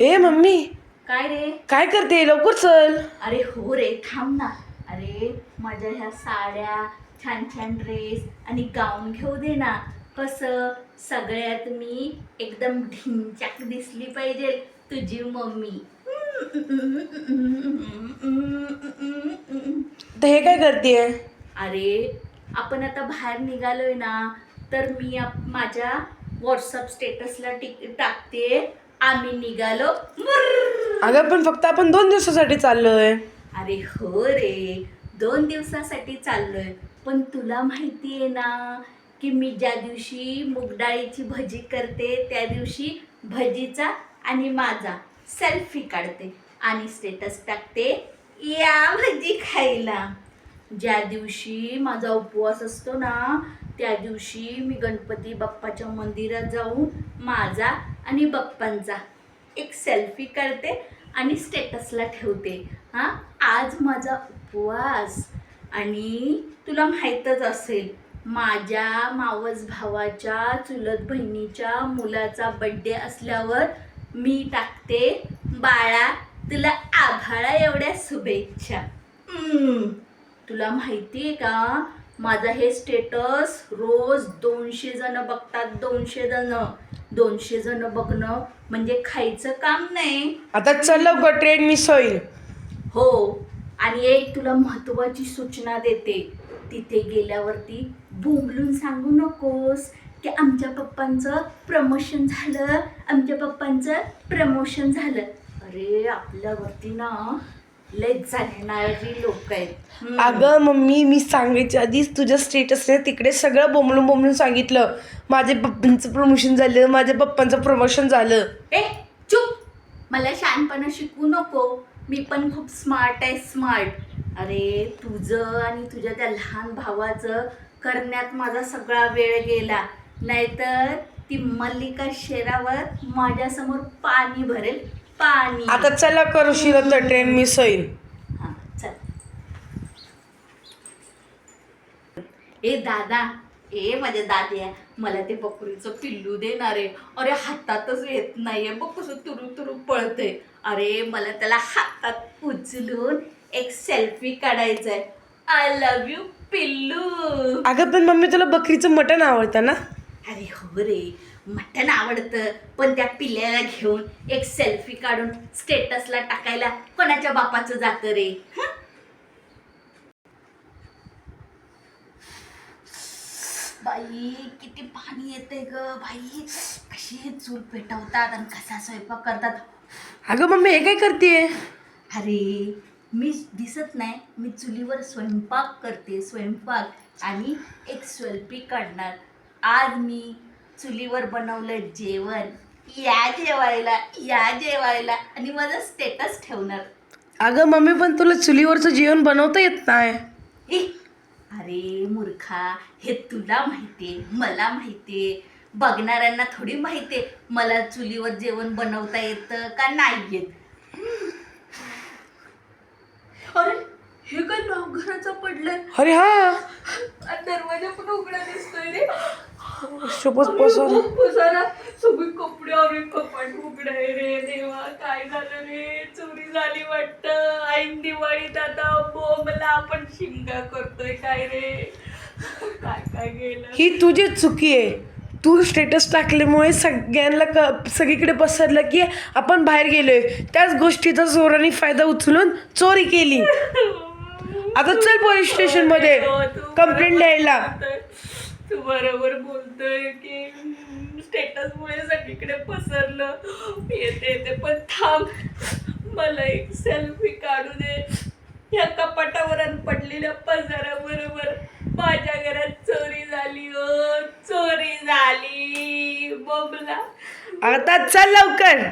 ए mummy. काय रे? काय करते? लवकर चल. अरे हो रे. थांब ना. अरे माझ्या ह्या साड्या छान छान ड्रेस आणि गाऊन घेऊ दे ना. कसं? सगळ्यात मी एकदम ढिंचाक दिसली पाहिजे तुझी मम्मी. तर हे काय करते अरे आपण आता बाहेर निघालोय ना. तर मी आप- माझ्या व्हॉट्सअप स्टेटसला टिक टाकते. आम्ही निघालो. अगं पण फक्त आपण दोन दिवसासाठी चाललोय. अरे हो रे. दोन दिवसासाठी चाललोय. पण तुला माहिती आहे ना की मी ज्या दिवशी मुगडाळीची भजी करते त्या दिवशी भजीचा आणि माझा सेल्फी काढते आणि स्टेटस टाकते या भजी खायला. ज्या दिवशी माझा उपवास असतो ना त्या दिवशी मी गणपती बाप्पाच्या मंदिरात जाऊन माझा आणि बाप्पांचा एक सेल्फी काढते आणि स्टेटसला ठेवते. हां आज माझा उपवास. आणि तुला माहीतच असेल माझ्या मावस भावाच्या चुलत बहिणीच्या मुलाचा बड्डे असल्यावर मी टाकते बाळा तुला आभाळा एवढ्या शुभेच्छा. तुला माहिती आहे का? माझा हे स्टेटस रोज दोनशे जण बघतात दोनशे जण. दोनशे जण बघणं म्हणजे खायचं काम नाही. आता चल लवकर ट्रेन मिस होईल हो. आणि एक तुला महत्वाची सूचना देते. तिथे गेल्यावरती बोंबलून सांगू नकोस की आमच्या पप्पांचं प्रमोशन झालं. आमच्या पप्पांचं प्रमोशन झालं. अरे आपल्यावरती ना लय जाणणारी लोक आहेत. अगं मम्मी मी सांगायच्या आधीच तुझ्या स्टेटसने तिकडे सगळं बोंबलून बोंबलून सांगितलं. माझ्या पप्पांचं प्रमोशन झालं माझ्या पप्पांचं प्रमोशन झालं. ए चुप. मला शहाणपणा शिकवू नको. मी पण खूप स्मार्ट आहे स्मार्ट अरे तुझं आणि तुझ्या त्या लहान भावाचं करण्यात माझा सगळा वेळ गेला. नाहीतर ती मल्लिका शेरावर माझ्यासमोर पाणी भरेल. पाणी. आता चला करू शिर तर ट्रेन मिस होईल हा चल. ए दादा. ए माझ्या दाद्या मला ते बकरीचं पिल्लू देणार आहे. अरे हातातच येत नाहीये. बघ कसं तुरु तुरु पळते अरे मला त्याला हातात उचलून एक सेल्फी काढायचा आहे आय लव्ह यू पिल्लू. अगं पण मम्मी तुला बकरीचं मटण आवडतं ना? अरे हो रे. मटण आवडतं. पण त्या पिल्ल्याला घेऊन एक सेल्फी काढून स्टेटसला टाकायला कोणाच्या बापाचं जातं रे? बाई किती पाणी येते ग. बाई कशी चूल पेटवतात आणि कसा स्वयंपाक करतात. अगं मम्मी हे काय करते अरे मी दिसत नाही. मी चुलीवर स्वयंपाक करते स्वयंपाक. आणि एक सेल्फी काढणार. आज मी चुलीवर बनवलं जेवण. या जेवायला या जेवायला. आणि माझं स्टेटस ठेवणार. अगं मम्मी पण तुला चुलीवरचं जेवण बनवता येत नाही. ए, अरे मूर्खा हे तुला माहितीये मला माहितीये. बघणाऱ्यांना थोडी माहितीये मला चुलीवर जेवण बनवता येतं का नाही येत. अरे हे काय घराचं पडलंय. अरे हा. आणि दरवाजा पण उघडा दिसतोय रे. पसर पसारा सगळी कपडे अरे कपाट उघड आहे रे देवा काय झालं रे? चोरी झाली वाटतं. ऐन दिवाळीत आता बोंबला आपण शिंगा करतोय काय रे? काय काय गेलं? ही तुझी चुकी आहे. तू स्टेटस टाकल्यामुळे सगळ्यांना क सगळीकडे पसरलं की आपण बाहेर गेलोय. त्याच गोष्टीचा चोरांनी फायदा उचलून चोरी केली. आता चल पोलीस स्टेशनमध्ये. तू कंप्लेंट द्यायला. तू बरोबर बोलतोय की स्टेटस मुळे सगळीकडे पसरलं. येते येते पण थांब. मला एक सेल्फी काढू दे. या कपाटावर पडलेल्या पसाराबरोबर माझ्या घरात चोरी झाली ओ चोरी झाली. बोबला. आता चल लवकर.